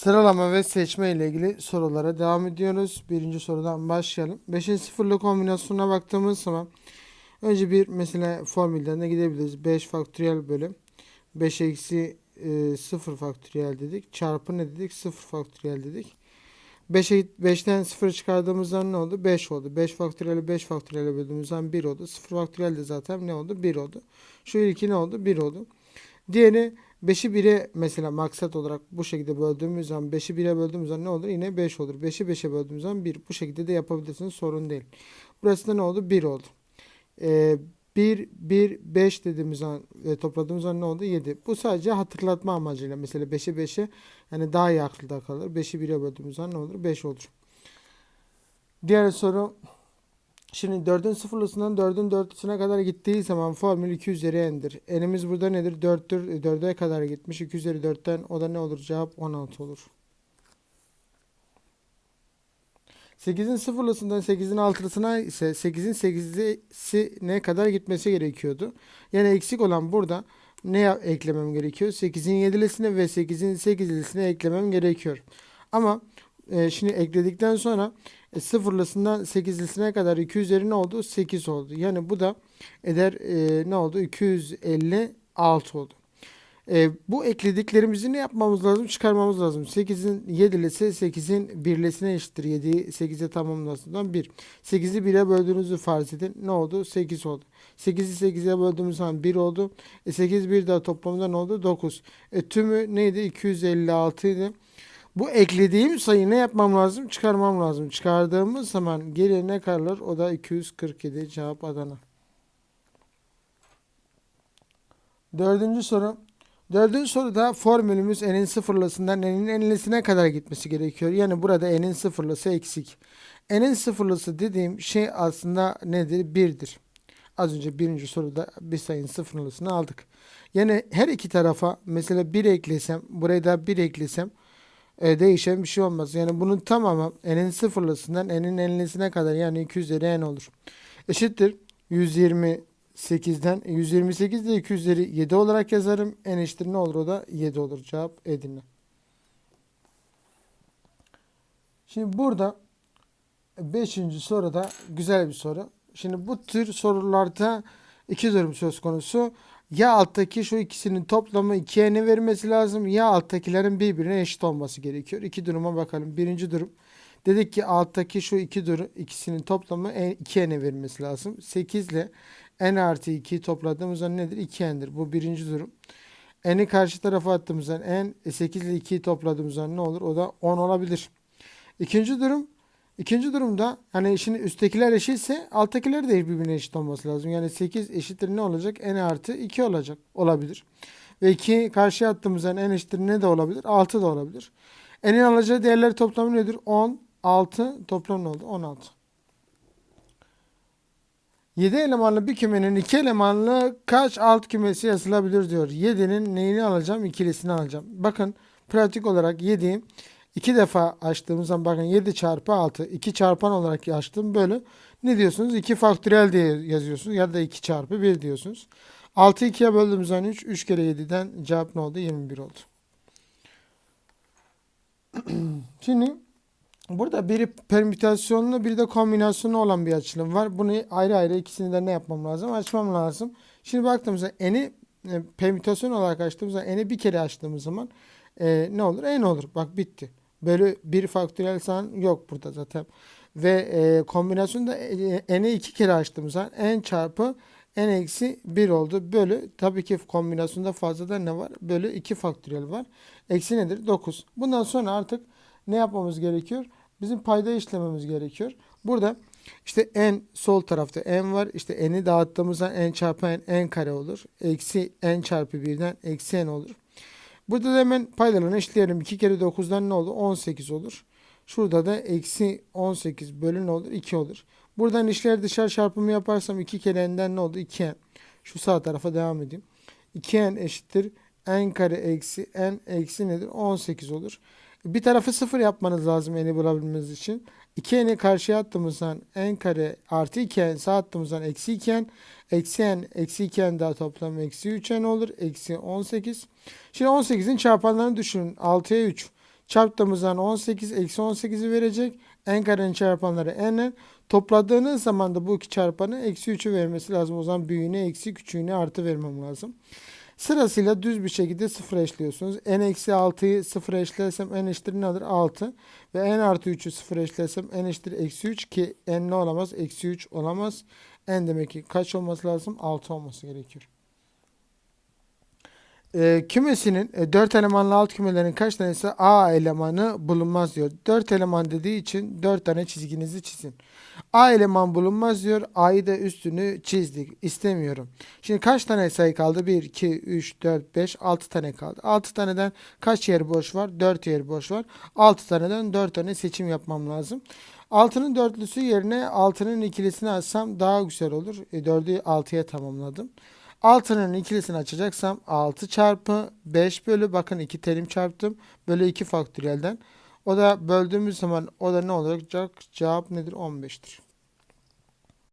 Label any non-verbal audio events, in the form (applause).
Sıralama ve seçme ile ilgili sorulara devam ediyoruz. Birinci sorudan başlayalım. 5'in sıfırlı kombinasyonuna baktığımız zaman önce bir mesela formüllerine gidebiliriz. 5 faktöriyel bölü 5 eksi e, 0 faktöriyel dedik. Çarpı ne dedik? 0 faktöriyel dedik. 5'e 5'ten 0 çıkardığımızda ne oldu? 5 oldu. 5 faktöriyeli 5 faktöriyele böldüğümüzden 1 oldu. 0 faktöriyel de zaten ne oldu? 1 oldu. Şu ilki ne oldu? 1 oldu. Diğeri 5'i 1'e mesela maksat olarak bu şekilde böldüğümüz zaman 5'i 1'e böldüğümüz zaman ne olur? Yine 5 olur. 5'i 5'e böldüğümüz zaman 1. Bu şekilde de yapabilirsiniz. Sorun değil. Burası da ne oldu? 1 oldu. Ee, 1, 1, 5 dediğimiz zaman ve topladığımız zaman ne oldu? 7. Bu sadece hatırlatma amacıyla. Mesela 5'i 5'e yani daha iyi akılda kalır. 5'i 1'e böldüğümüz zaman ne olur? 5 olur. Diğer soru Şimdi 4'ün sıfırlısından 4'ün dörtlüsüne kadar gittiği zaman formül 2 üzeri n'dir. N'imiz burada nedir? 4'tür. 4'e kadar gitmiş. 2 üzeri 4'ten o da ne olur? Cevap 16 olur. 8'in sıfırlısından 8'in altısına ise 8'in 8'si kadar gitmesi gerekiyordu. Yani eksik olan burada ne eklemem gerekiyor? 8'in 7'lisine ve 8'in 8'lisine eklemem gerekiyor. Ama e, şimdi ekledikten sonra e, sıfırlısından 8'lisine kadar 2 üzeri ne oldu? 8 oldu. Yani bu da eder e, ne oldu? 256 oldu. E, bu eklediklerimizi ne yapmamız lazım? Çıkarmamız lazım. 8'in 7'lisi 8'in 1'lisine eşittir. 7'yi 8'e tamamlasından 1. 8'i 1'e böldüğünüzü farz edin. Ne oldu? 8 oldu. 8'i 8'e böldüğümüz zaman 1 oldu. E, 8 bir daha toplamda ne oldu? 9. E, tümü neydi? 256 idi. Bu eklediğim sayı ne yapmam lazım? Çıkarmam lazım. Çıkardığımız zaman geriye ne kalır? O da 247. Cevap Adana. Dördüncü soru. Dördüncü soruda formülümüz n'in sıfırlısından n'in enlisine kadar gitmesi gerekiyor. Yani burada n'in sıfırlısı eksik. n'in sıfırlısı dediğim şey aslında nedir? 1'dir. Az önce birinci soruda bir sayının sıfırlısını aldık. Yani her iki tarafa mesela 1 eklesem, buraya da 1 eklesem e, değişen bir şey olmaz. Yani bunun tamamı n'in sıfırlısından n'in enlisine kadar yani 2 üzeri n olur. Eşittir 128'den 128 de 2 üzeri 7 olarak yazarım. n eşittir ne olur o da 7 olur. Cevap Edirne. Şimdi burada 5. soruda güzel bir soru. Şimdi bu tür sorularda iki durum söz konusu. Ya alttaki şu ikisinin toplamı 2n'e vermesi lazım ya alttakilerin birbirine eşit olması gerekiyor. İki duruma bakalım. Birinci durum. Dedik ki alttaki şu iki durum ikisinin toplamı 2n'e verilmesi lazım. 8 ile n artı 2'yi topladığımızda nedir? 2n'dir. Bu birinci durum. n'i karşı tarafa attığımızda n 8 ile 2'yi topladığımızda ne olur? O da 10 olabilir. İkinci durum İkinci durumda hani şimdi üsttekiler eşitse alttakiler de birbirine eşit olması lazım. Yani 8 eşittir ne olacak? n artı 2 olacak. Olabilir. Ve 2 karşıya attığımızda n eşittir ne de olabilir? 6 da olabilir. n'in alacağı değerler toplamı nedir? 10, 6 toplam ne oldu? 16. 7 elemanlı bir kümenin 2 elemanlı kaç alt kümesi yazılabilir diyor. 7'nin neyini alacağım? İkilisini alacağım. Bakın pratik olarak 7'yi 2 defa açtığımız zaman bakın 7 çarpı 6 2 çarpan olarak açtım böyle. Ne diyorsunuz? 2 faktöriyel diye yazıyorsunuz ya da 2 çarpı 1 diyorsunuz. 6 2'ye böldüğümüz zaman 3 3 kere 7'den cevap ne oldu? 21 oldu. (clears throat) Şimdi burada biri permütasyonlu biri de kombinasyonlu olan bir açılım var. Bunu ayrı ayrı ikisini de ne yapmam lazım? Açmam lazım. Şimdi baktığımızda n'i e, permütasyon olarak açtığımızda n'i bir kere açtığımız zaman e, ne olur? n olur. Bak bitti. Bölü bir faktöriyel san yok burada zaten. Ve e, kombinasyonda e, n'e iki kere açtığımız zaman n çarpı n eksi 1 oldu. Bölü tabii ki kombinasyonda fazla ne var? Bölü 2 faktöriyel var. Eksi nedir? 9. Bundan sonra artık ne yapmamız gerekiyor? Bizim payda işlememiz gerekiyor. Burada işte n sol tarafta n var. İşte n'i dağıttığımızda n çarpı n n kare olur. Eksi n çarpı 1'den eksi n olur. Burada da hemen paylarını eşitleyelim. 2 kere 9'dan ne olur? 18 olur. Şurada da eksi 18 bölü ne olur? 2 olur. Buradan işler dışarı çarpımı yaparsam 2 kere n'den ne oldu? 2n. Şu sağ tarafa devam edeyim. 2n eşittir. n kare eksi n eksi nedir? 18 olur. Bir tarafı 0 yapmanız lazım n'i bulabilmeniz için. 2n'i karşıya attığımızdan n kare artı 2n sağ attığımızdan eksi 2n eksi n eksi 2n daha toplam eksi 3n olur. Eksi 18. Şimdi 18'in çarpanlarını düşünün. 6'ya 3 Çarptığımız zaman 18 eksi 18'i verecek. En karenin çarpanları n'en. Topladığınız zaman da bu iki çarpanı eksi 3'ü vermesi lazım. O zaman büyüğüne eksi küçüğüne artı vermem lazım. Sırasıyla düz bir şekilde sıfır eşliyorsunuz. n eksi 6'yı sıfır eşlersem n eşittir nedir? 6. Ve n artı 3'ü sıfır eşlersem n eşittir eksi 3 ki n ne olamaz? Eksi 3 olamaz. n demek ki kaç olması lazım? 6 olması gerekiyor. E, kümesinin e, 4 elemanlı alt kümelerin kaç tanesi A elemanı bulunmaz diyor. 4 eleman dediği için 4 tane çizginizi çizin. A eleman bulunmaz diyor. A'yı da üstünü çizdik. İstemiyorum. Şimdi kaç tane sayı kaldı? 1, 2, 3, 4, 5, 6 tane kaldı. 6 taneden kaç yer boş var? 4 yer boş var. 6 taneden 4 tane seçim yapmam lazım. 6'nın dörtlüsü yerine 6'nın ikilisini açsam daha güzel olur. E, 4'ü 6'ya tamamladım. 6'nın ikilisini açacaksam 6 çarpı 5 bölü bakın 2 terim çarptım. Bölü 2 faktöriyelden. O da böldüğümüz zaman o da ne olacak? Cevap nedir? 15'tir.